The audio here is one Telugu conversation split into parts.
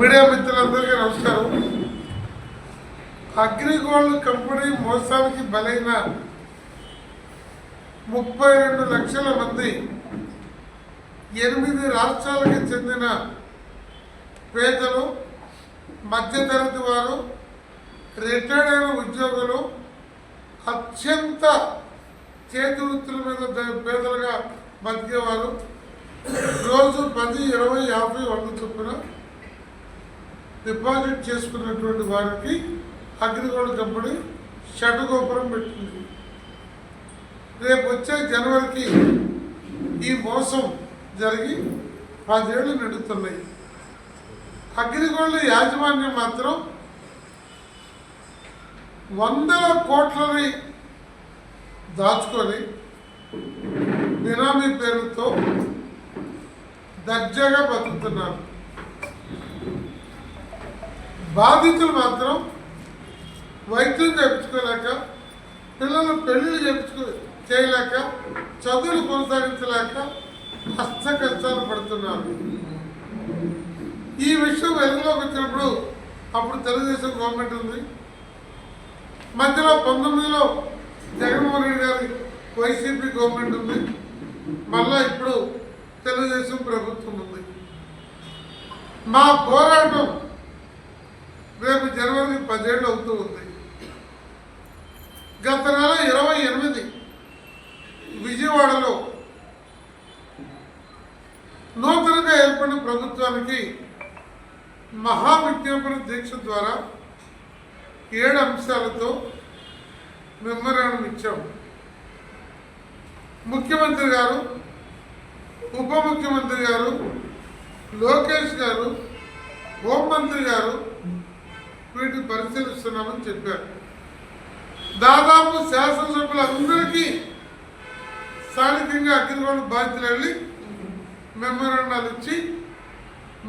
మీడియా మిత్రులందరికీ నమస్కారం. అగ్రిగోల్డ్ కంపెనీ మోసానికి బలైన ముప్పై రెండు లక్షల మంది ఎనిమిది రాష్ట్రాలకు చెందిన పేదలు మధ్యతరగతి వారు రిటైర్డ్ అయిన ఉద్యోగులు అత్యంత చేతి వృత్తుల మీద పేదలుగా బతికేవారు. రోజు పది ఇరవై యాభై వంద చొప్పున డిపాజిట్ చేసుకున్నటువంటి వారికి అగ్రిగోల్డ్ కంపెనీ షటగోపురం పెట్టింది. రేపు వచ్చే జనవరికి ఈ మోసం జరిగి పదేళ్ళు నడుస్తున్నాయి అగ్రిగోల్డ్ యాజమాన్యం మాత్రం వందల కోట్లని దాచుకొని బినామీ పేరుతో దర్జాగా బతుకుతున్నారు. బాధితులు మాత్రం వైద్యం చేయించుకోలేక పిల్లలు పెళ్ళిళ్ళు చేయించుకో చేయలేక చదువులు కొనసాగించలేక కష్ట కష్టాలు పడుతున్నారు. ఈ విషయం వెలుగులోకి వచ్చినప్పుడు అప్పుడు తెలుగుదేశం గవర్నమెంట్ ఉంది. మధ్యలో పంతొమ్మిదిలో జగన్మోహన్ రెడ్డి గారి వైసీపీ గవర్నమెంట్ ఉంది. మళ్ళా ఇప్పుడు తెలుగుదేశం ప్రభుత్వం ఉంది. మా పోరాటం రేపు జనవరి పదిహేడు అవుతూ ఉంది. గత నెల ఇరవై ఎనిమిది విజయవాడలో నూతనంగా ఏర్పడిన ప్రభుత్వానికి మహావిజ్ఞాపన దీక్ష ద్వారా ఏడు అంశాలతో మెమరాండం ఇచ్చాము ముఖ్యమంత్రి గారు ఉప ముఖ్యమంత్రి గారు లోకేష్ గారు హోంమంత్రి గారు వీటిని పరిశీలిస్తున్నామని చెప్పారు. దాదాపు శాసనసభ్యులందరికీ స్థానికంగా అగ్రిగోల్డ్ బాధ్యతలు వెళ్ళి మెమోరాండాలు ఇచ్చి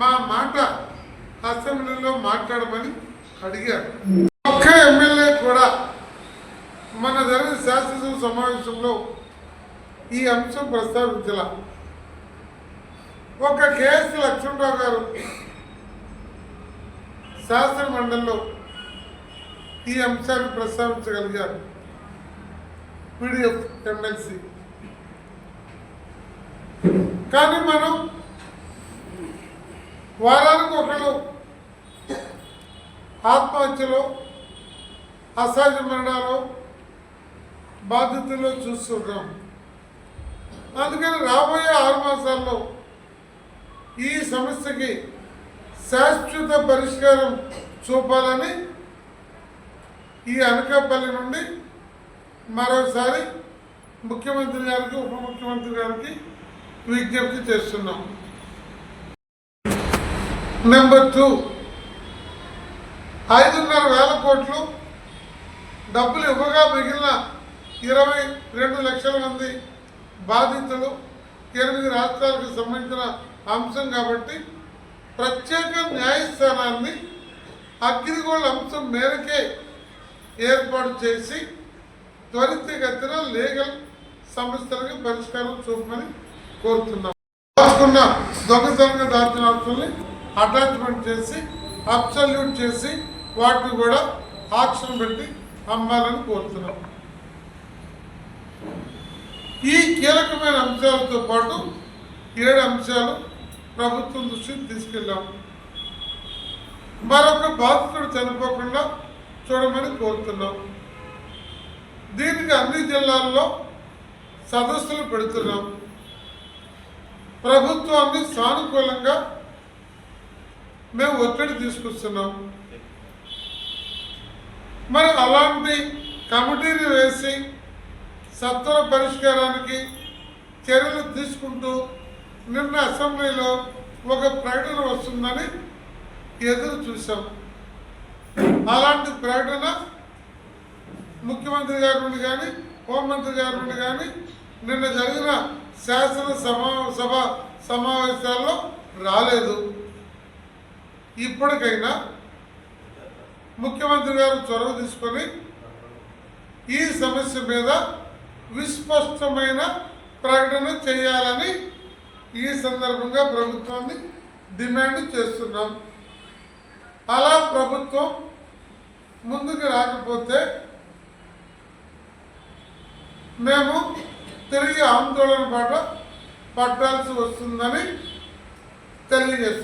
మా మాట అసెంబ్లీలో మాట్లాడమని అడిగారు. ఒక్క ఎమ్మెల్యే కూడా మన జరిగిన శాసనసభ సమావేశంలో ఈ అంశం ప్రస్తావించాల. ఒక కేఎస్ లక్ష్మణరావు గారు శాసన మండలిలో ఈ అంశాన్ని ప్రస్తావించగలిగారు పీడిఎఫ్ ఎమ్మెల్సీ. కానీ మనం వారానికి ఒకళ్ళు ఆత్మహత్యలో అసహజ మరణాలు బాధితుల్లో చూస్తున్నాం అందుకని రాబోయే ఆరు మాసాల్లో ఈ సమస్యకి శాశ్వత పరిష్కారం చూపాలని ఈ అనకాపల్లి నుండి మరోసారి ముఖ్యమంత్రి గారికి ఉప ముఖ్యమంత్రి గారికి విజ్ఞప్తి చేస్తున్నాం. నెంబర్ టూ ఐదున్నర వేల కోట్లు డబ్బులు ఇవ్వగా మిగిలిన ఇరవై రెండు లక్షల మంది బాధితులు ఎనిమిది రాష్ట్రాలకు సంబంధించిన అంశం కాబట్టి ప్రత్యేక న్యాయస్థానాన్ని అగ్రిగోల్డ్ అంశం మేరకే ఏర్పాటు చేసి త్వరితగతిన లీగల్ సమస్యలకు పరిష్కారం చూపమని కోరుతున్నాం. దాచుకున్న దొంగతనంగా దాచిన ఆస్తుల్ని అటాచ్మెంట్ చేసి అబ్సల్యూట్ చేసి వాటిని కూడా ఆక్షన్ పెట్టి అమ్మాలని కోరుతున్నాం. ఈ కీలకమైన అంశాలతో పాటు ఏడు అంశాలు ప్రభుత్వం దృష్టికి తీసుకెళ్ళాం. మరొక బాధితుడు చనిపోకుండా చూడమని కోరుతున్నాం. దీనికి అన్ని జిల్లాల్లో సదస్సులు పెడుతున్నాం. ప్రభుత్వాన్ని సానుకూలంగా మేము ఒత్తిడి తీసుకొస్తున్నాం. మరి అలాంటి కమిటీని వేసి సత్వర పరిష్కారానికి చర్యలు తీసుకుంటూ నిన్న అసెంబ్లీలో ఒక ప్రకటన వస్తుందని ఎదురు చూసాం అలాంటి ప్రకటన ముఖ్యమంత్రి గారి నుండి కానీ హోంమంత్రి గారి నుండి కానీ నిన్న జరిగిన శాసన సమా సభ సమావేశాల్లో రాలేదు. ఇప్పటికైనా ముఖ్యమంత్రి గారు చొరవ తీసుకొని ఈ సమస్య మీద విస్పష్టమైన ప్రకటన చేయాలని ఈ సందర్భంగా ప్రభుత్వాన్ని డిమాండ్ చేస్తున్నాం. అలా ప్రభుత్వం ముందుకు రాకపోతే మేము తిరిగి ఆందోళన పాట పట్టాల్సి వస్తుందని తెలియజేస్తున్నాం.